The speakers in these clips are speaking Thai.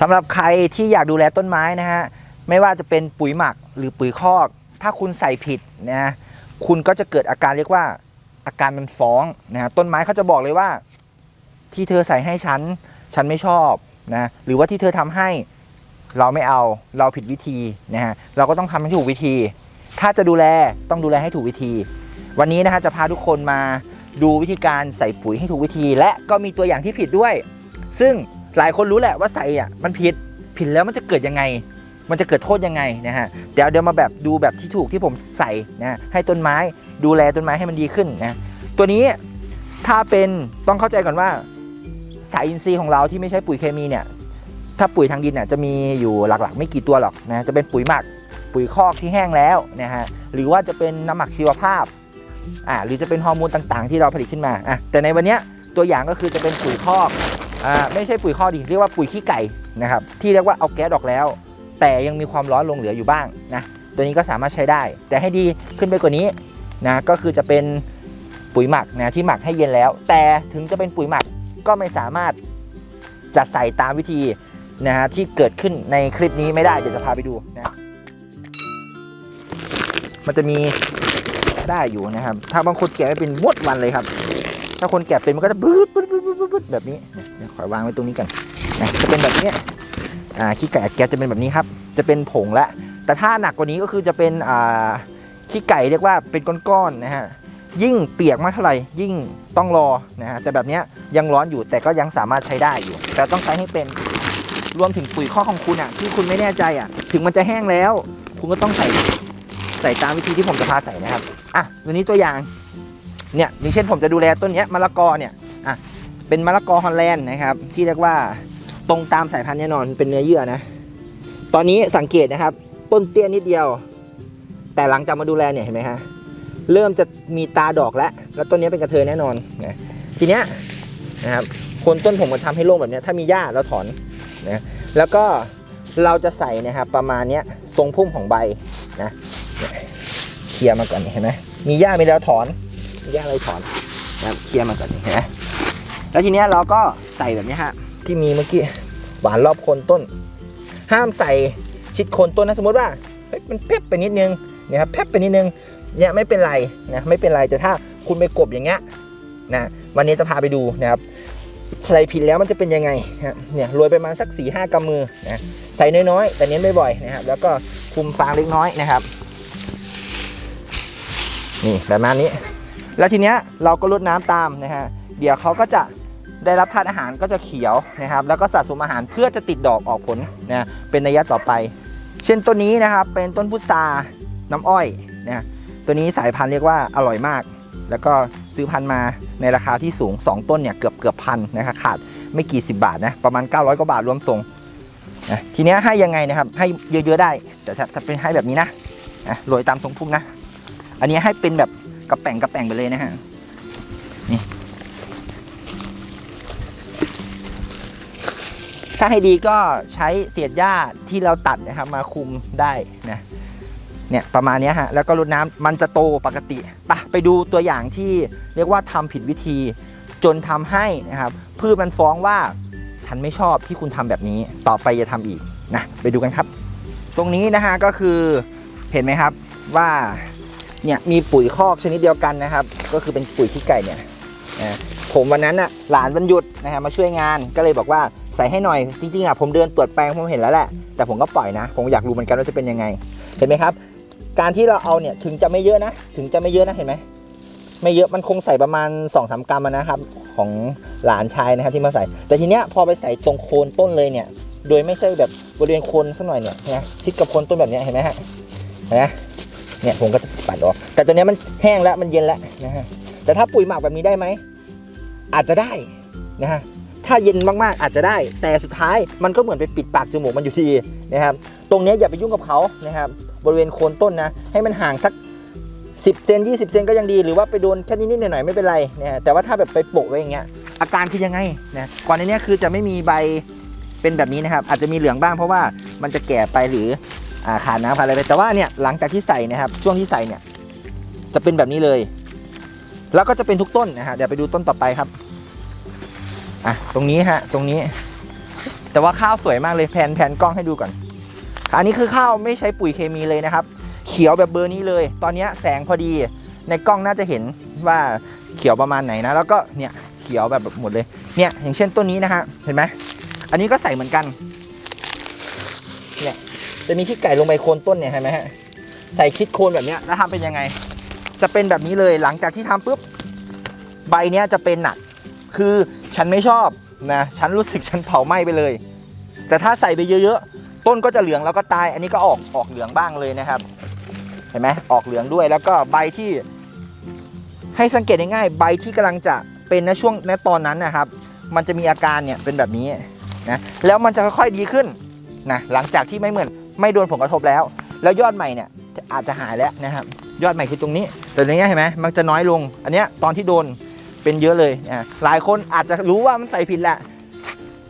สำหรับใครที่อยากดูแลต้นไม้นะฮะไม่ว่าจะเป็นปุ๋ยหมักหรือปุ๋ยคอก ถ้าคุณใส่ผิดนะคุณก็จะเกิดอาการเรียกว่าอาการมันฟ้องนะฮะต้นไม้เขาจะบอกเลยว่า ที่เธอใส่ให้ฉันฉันไม่ชอบนะหรือว่าที่เธอทำให้เราไม่เอาเราผิดวิธีนะฮะเราก็ต้องทำให้ถูกวิธี ถ้าจะดูแลต้องดูแลให้ถูกวิธี วันนี้นะฮะจะพาทุกคนมาดูวิธีการใส่ปุ๋ยให้ถูกวิธี และก็มีตัวอย่างที่ผิดด้วย ซึ่ง หลายคนรู้แหละว่าใส่อะมันผิดผิดแล้วมันจะเกิดยังไง มันจะเกิดโทษยังไงนะฮะเดี๋ยวเดี๋ยวมาแบบดูแบบที่ถูกที่ผมใส่นะให้ต้นไม้ดูแลต้นไม้ให้มันดีขึ้นนะตัวนี้ถ้าเป็นต้องเข้าใจก่อนว่าสายอินทรีย์ของเราที่ไม่ใช่ปุ๋ยเคมีเนี่ยถ้าปุ๋ยทางดินเนี่ยจะมีอยู่หลักๆ ไม่กี่ตัวหรอกนะจะเป็นปุ๋ยหมักปุ๋ยคอกที่แห้งแล้วนะฮะหรือว่าจะเป็นน้ำหมักชีวภาพอ่าหรือจะเป็นฮอร์โมนต่างๆ ที่เราผลิตขึ้นมาอะแต่ในวันเนี้ยตัวอย่างก็คือจะเป็นปุ๋ยคอก อ่าไม่ใช่ปุ๋ยคอดิเรียกว่าปุ๋ยขี้ไก่นะครับที่เรียกว่าเอาแก๊สออกแล้ว แต่ยังมีความร้อนลงเหลืออยู่บ้างนะตัวนี้ก็สามารถใช้ได้ แต่ให้ดีขึ้นไปกว่านี้นะก็คือจะเป็นปุ๋ยหมักนะที่หมักให้เย็นแล้ว แต่ถึงจะเป็นปุ๋ยหมักก็ไม่สามารถจะใส่ตามวิธีนะฮะที่เกิดขึ้นในคลิปนี้ไม่ได้เดี๋ยวจะพาไปดูนะมันจะมีได้อยู่นะครับ ถ้าบางคนแกะไม่เป็นมดวันเลยครับ ถ้าคนแกะเป็นมันก็จะบึ๊ดบึ๊ดบึ๊ดบึ๊ดบึ๊ดแบบนี้ เดี๋ยวขอวางไว้ตรงนี้กันนะจะเป็นแบบนี้อ่าขี้ไก่อัดแก๊สจะเป็นแบบนี้ครับ จะเป็นผงละแต่ถ้าหนักกว่านี้ก็คือจะเป็นอ่าขี้ไก่เรียกว่าเป็นก้อนๆนะฮะยิ่งเปียกมากเท่าไหร่ยิ่งต้องรอนะฮะแต่แบบนี้ยังร้อนอยู่แต่ก็ยังสามารถใช้ได้อยู่ แต่ต้องใช้ให้เป็นรวมถึงปุ๋ยข้อของคุณอะที่คุณไม่แน่ใจอะ ถึงมันจะแห้งแล้ว คุณก็ต้องใส่ใส่ตามวิธีที่ผมจะพาใส่นะครับอะตัวนี้ตัวอย่างเนี่ยอย่างเช่นผมจะดูแลต้นเนี้ยมะละกอเนี่ยอะ เป็นมะละกอฮอลแลนด์นะครับ ที่เรียกว่าตรงตามสายพันธุ์แน่นอนเป็นเนื้อเยื่อนะ ตอนนี้สังเกตนะครับ ต้นเตี้ยนิดเดียว แต่หลังจากมาดูแลเนี่ยเห็นไหมฮะเริ่มจะมีตาดอกแล้ว แล้วต้นนี้เป็นกระเทยแน่นอนนะทีเนี้ยนะครับคนต้นผมมันทำให้โล่งแบบนี้ถ้ามีหญ้าเราถอนนะแล้วก็เราจะใส่นะครับประมาณเนี้ยทรงพุ่มของใบนะเคลียร์มาก่อนนี่เห็นไหมมีหญ้ามีแล้วถอนมีหญ้าอะไรถอนนะเคลียร์มาก่อนนี่เห็นไหม แล้วทีเนี้ยเราก็ใส่แบบนี้ฮะที่มีเมื่อกี้หวานรอบโคนต้น ห้ามใส่ชิดโคนต้นนะสมมติว่าเฮ้ยมันเพ็บไปนิดนึงเนี่ยครับเพ็บไปนิดนึงเนี่ยไม่เป็นไรนะไม่เป็นไรแต่ถ้าคุณไปกบอย่างเงี้ยนะวันนี้จะพาไปดูนะครับใส่ผิดแล้วมันจะเป็นยังไงนะเนี่ยโรยไปมาสัก4ี่ห้ากำมือนะใส่น้อยๆแต่เน้นบ่อยๆนะครับ แล้วก็คุมฟางเล็กน้อยนะครับ นี่ประมาณนี้ แล้วทีเนี้ยเราก็ลดน้ำตามนะฮะ เดี๋ยวเขาก็จะได้รับธาตุอาหารก็จะเขียวนะครับ แล้วก็สะสมอาหารเพื่อจะติดดอกออกผลนะเป็นระยะต่อไป เช่นต้นนี้นะครับเป็นต้นพุทราน้ำอ้อยนะตัวนี้สายพันธุ์เรียกว่าอร่อยมาก แล้วก็ซื้อพันธุ์มาในราคาที่สูง 2 ต้นเนี่ยเกือบเกือบพันนะครับขาดไม่กี่สิบบาทนะประมาณ 900กว่าบาทรวมส่งนะทีนี้ให้ยังไงนะครับให้เยอะๆได้แต่ถ้าถ้าเป็นให้แบบนี้นะนะโรยตามทรงพุ่มนะ อันนี้ให้เป็นแบบกระแป่งกระแป่งไปเลยนะฮะนี่ ถ้าให้ดีก็ใช้เศษหญ้าที่เราตัดนะครับมาคุมได้นะเนี่ยประมาณนี้ฮะแล้วก็รดน้ำมันจะโตปกติปะไปดูตัวอย่างที่เรียกว่าทำผิดวิธี จนทำให้นะครับพืชมันฟ้องว่าฉันไม่ชอบที่คุณทำแบบนี้ ต่อไปอย่าทำอีกนะไปดูกันครับ ตรงนี้นะฮะก็คือเห็นไหมครับว่าเนี่ยมีปุ๋ยคอกชนิดเดียวกันนะครับ ก็คือเป็นปุ๋ยขี้ไก่เนี่ยนะผมวันนั้นอะหลานวันหยุดนะฮะมาช่วยงานก็เลยบอกว่า ใส่ให้หน่อยจริงๆอะผมเดินตรวจแปลงผมเห็นแล้วแหละแต่ผมก็ปล่อยนะ ผมอยากรู้เหมือนกันว่าจะเป็นยังไงเห็นไหมครับ การที่เราเอาเนี่ยถึงจะไม่เยอะนะ ถึงจะไม่เยอะนะเห็นไหมไม่เยอะมันคงใส่ประมาณ2อสกรัมนะครับ ของหลานชายนะครับที่มาใส่ แต่ทีเนี้ยพอไปใส่ตรงโคนต้นเลยเนี่ย โดยไม่ใช่แบบบริเวณโคนสักหน่อยเนี่ยนะชิดกับโคนต้นแบบนี้เห็นไหมฮะนไหมเนี่ยผมก็จะปัดออก แต่ตัวเนี้ยมันแห้งแล้วมันเย็นแล้วนะฮะแต่ถ้าปุ๋ยหมักแบบนี้ได้ไหมอาจจะได้นะฮะ ถ้าเย็นมากๆอาจจะได้ แต่สุดท้ายมันก็เหมือนไปปิดปากจมูกมันอยู่ดีนะครับ ตรงนี้อย่าไปยุ่งกับเขานะครับ บริเวณโคนต้นนะ ให้มันห่างสัก 10เซน20 เซนก็ยังดี หรือว่าไปโดนแค่นิดๆหน่อยๆไม่เป็นไรนะฮะแต่ว่าถ้าแบบไปโปะไว้อย่างเงี้ย อาการคือยังไงนะ ก่อนในนี้คือจะไม่มีใบเป็นแบบนี้นะครับ อาจจะมีเหลืองบ้างเพราะว่ามันจะแก่ไปหรืออขาดน้ำขาดอะไรไป แต่ว่าเนี่ยหลังจากที่ใส่นะครับ ช่วงที่ใส่เนี่ยจะเป็นแบบนี้เลย แล้วก็จะเป็นทุกต้นนะฮะเดี๋ยวไปดูต้นต่อไปครับ อะตรงนี้ฮะตรงนี้ แต่ว่าข้าวสวยมากเลยแผนแผนกล้องให้ดูก่อน อันนี้คือข้าวไม่ใช้ปุ๋ยเคมีเลยนะครับ เขียวแบบเบอร์นี้เลย ตอนนี้แสงพอดีในกล้องน่าจะเห็นว่าเขียวประมาณไหนนะ แล้วก็เนี่ยเขียวแบบหมดเลยเนี่ยอย่างเช่นต้นนี้นะฮะเห็นไหมอันนี้ก็ใส่เหมือนกันเนี่ยจะมีขี้ไก่ลงไปโคนต้นเนี่ยเห็นไหมฮะใส่ชิดโคนแบบเนี้ยแล้วทำเป็นยังไง จะเป็นแบบนี้เลยหลังจากที่ทำปุ๊บใบเนี้ยจะเป็นหนัก คือฉันไม่ชอบนะฉันรู้สึกฉันเผาไหม้ไปเลย แต่ถ้าใส่ไปเยอะๆ ต้นก็จะเหลืองแล้วก็ตาย อันนี้ก็ออกออกเหลืองบ้างเลยนะครับ เห็นไหมออกเหลืองด้วยแล้วก็ใบที่ ให้สังเกตง่ายๆใบที่กำลังจะเป็นในช่วงในตอนนั้นนะครับ มันจะมีอาการเนี่ยเป็นแบบนี้นะแล้วมันจะค่อยๆดีขึ้นนะหลังจากที่ไม่เหมือนไม่โดนผลกระทบแล้ว แล้วยอดใหม่เนี่ยอาจจะหายแล้วนะครับ ยอดใหม่คือตรงนี้ แต่ตรงนี้เห็นไหมมันจะน้อยลง อันเนี้ยตอนที่โดน เป็นเยอะเลยนะหลายคนอาจจะรู้ว่ามันใส่ผิดแหละ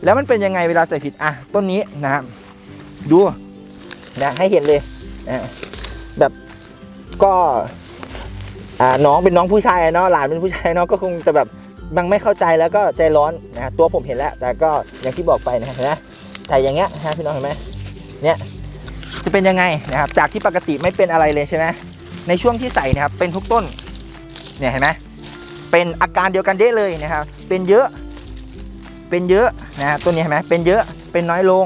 แล้วมันเป็นยังไงเวลาใส่ผิดอะต้นนี้นะครับดูนะให้เห็นเลยนะแบบก็อ่าน้องเป็นน้องผู้ชายเนาะหลานเป็นผู้ชายเนาะก็คงจะแบบยังไม่เข้าใจแล้วก็ใจร้อนนะตัวผมเห็นแล้ว แต่ก็อย่างที่บอกไปนะเห็นไหมใส่อย่างเงี้ยฮะพี่น้องเห็นไหมเนี่ยจะเป็นยังไงนะครับจากที่ปกติไม่เป็นอะไรเลยใช่ไหมในช่วงที่ใส่นะครับเป็นทุกต้นเนี่ยเห็นไหม เป็นอาการเดียวกันเด้เลยนะครับ เป็นเยอะ เป็นเยอะนะฮะต้นนี้เห็นไหมเป็นเยอะ เป็นน้อยลง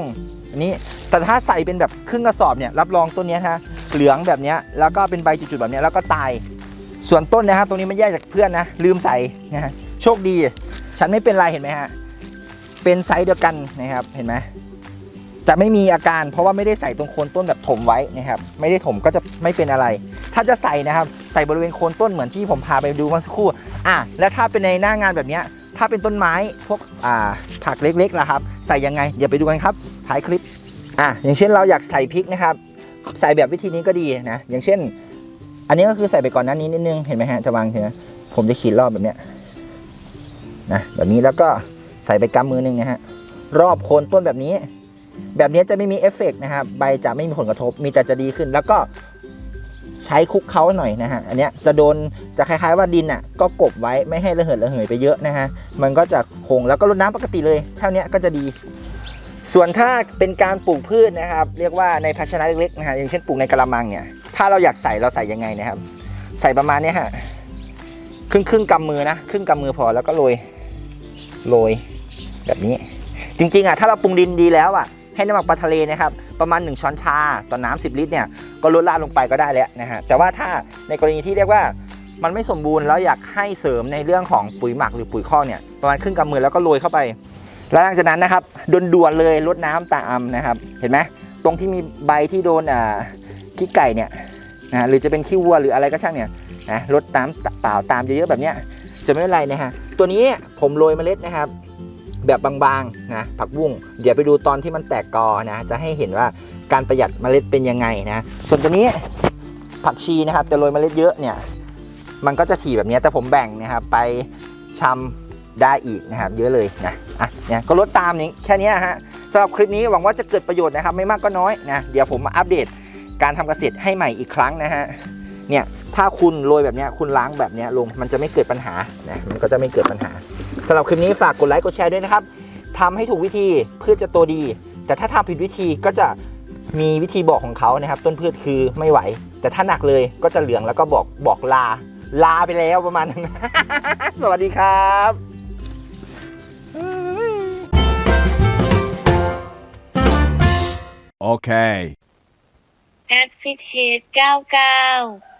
อันนี้ แต่ถ้าใส่เป็นแบบครึ่งกระสอบเนี่ย รับรองต้นนี้ยนะเหลืองแบบนี้ แล้วก็เป็นใบจุดๆแบบนี้ แล้วก็ตาย ส่วนต้นนะครับตรงนี้มันแยกจากเพื่อนนะ ลืมใส่นะฮะ โชคดี ฉันไม่เป็นไรเห็นไหมฮะ เป็นไซส์เดียวกันนะครับ เห็นไหมจะไม่มีอาการเพราะว่าไม่ได้ใส่ตรงโคนต้นแบบถมไว้นะครับ ไม่ได้ถมก็จะไม่เป็นอะไร ถ้าจะใส่นะครับ ใส่บริเวณโคนต้นเหมือนที่ผมพาไปดูเมื่อสักครู่อะและถ้าเป็นในหน้างานแบบนี้ถ้าเป็นต้นไม้พวกอ่าผักเล็กๆล่ะครับ ใส่ยังไงเดี๋ยวไปดูกันครับท้ายคลิปอะอย่างเช่นเราอยากใส่พริกนะครับ ใส่แบบวิธีนี้ก็ดีนะอย่างเช่น อันนี้ก็คือใส่ไปก่อนหน้านี้นิดนึงเห็นไหมฮะจะวางเห็นผมจะขีดรอบแบบเนี้ยนะแบบนี้แล้วก็ใส่ไปกำมือหนึงนะฮะรอบโคนต้นแบบนี้ แบบนี้จะไม่มีเอฟเฟกต์นะครับใบจะไม่มีผลกระทบมีแต่จะดีขึ้น แล้วก็ ช้คลุกเคล้าหน่อยนะฮะ อันเนี้ยจะโดนจะคล้ายๆว่าดินอะก็กบไว้ไม่ให้ระเหิดระเหยไปเยอะนะฮะ มันก็จะคงแล้วก็รดน้ำปกติเลย เท่านี้ก็จะดี ส่วนถ้าเป็นการปลูกพืชนะครับ เรียกว่าในภาชนะเล็กๆนะฮะอย่างเช่นปลูกในกระมังเนี่ย ถ้าเราอยากใส่เราใส่ยังไงนะครับ ใส่ประมาณเนี้ฮะครึ่งครึ่งกำมือนะครึ่งกำมือพอแล้วก็โรยโรยแบบนี้ จริงๆอะถ้าเราปรุงดินดีแล้วอะให้น้ำหมักปลาทะเลนะครับประมาณ 1 ช้อนชาต่อน้ำ10 ลิตรเนี่ย ก็ลดละลงไปก็ได้แล้วนะฮะแต่ว่าถ้าในกรณีที่เรียกว่ามันไม่สมบูรณ์แล้วอยากให้เสริมในเรื่องของปุ๋ยหมักหรือปุ๋ยคอกเนี่ยประมาณครึ่งกำมือแล้วก็โรยเข้าไป แล้วหลังจากนั้นนะครับด่วนๆเลยลดน้ำตามนะครับ เห็นไหมตรงที่มีใบที่โดนอ่าขี้ไก่เนี่ยนะหรือจะเป็นขี้วัวหรืออะไรก็ช่างเนี่ยนะลดตามเปล่าตามเยอะๆแบบเนี้ยจะไม่เป็นไรนะฮะตัวนี้ผมโรยเมล็ดนะครับ แบบบางๆนะผักบุ้งเดี๋ยวไปดูตอนที่มันแตกกอนะ จะให้เห็นว่าการประหยัดเมล็ดเป็นยังไงนะ ส่วนตัวนี้ผักชีนะครับจะโรยเมล็ดเยอะเนี่ยมันก็จะถี่แบบนี้แต่ผมแบ่งนะครับไปชำได้อีกนะครับ เยอะเลยนะอะเนี่ยก็ลดตามนี้แค่นี้ฮะสำหรับคลิปนี้หวังว่าจะเกิดประโยชน์นะครับ ไม่มากก็น้อยนะเดี๋ยวผมมาอัปเดตการทำเกษตรให้ใหม่อีกครั้งนะฮะเนี่ยถ้าคุณโรยแบบนี้คุณล้างแบบนี้ลงมันจะไม่เกิดปัญหานะมันก็จะไม่เกิดปัญหา สำหรับคลิปนี้ฝากกดไลค์กดแชร์ด้วยนะครับทำให้ถูกวิธีพืชจะโตดี แต่ถ้าทำผิดวิธีก็จะมีวิธีบอกของเขานะครับ ต้นพืชคือไม่ไหว แต่ถ้าหนักเลยก็จะเหลืองแล้วก็บอกบอกลา ลาไปแล้วประมาณนั้นสวัสดีครับ Okay. แอดฟิตเฮด99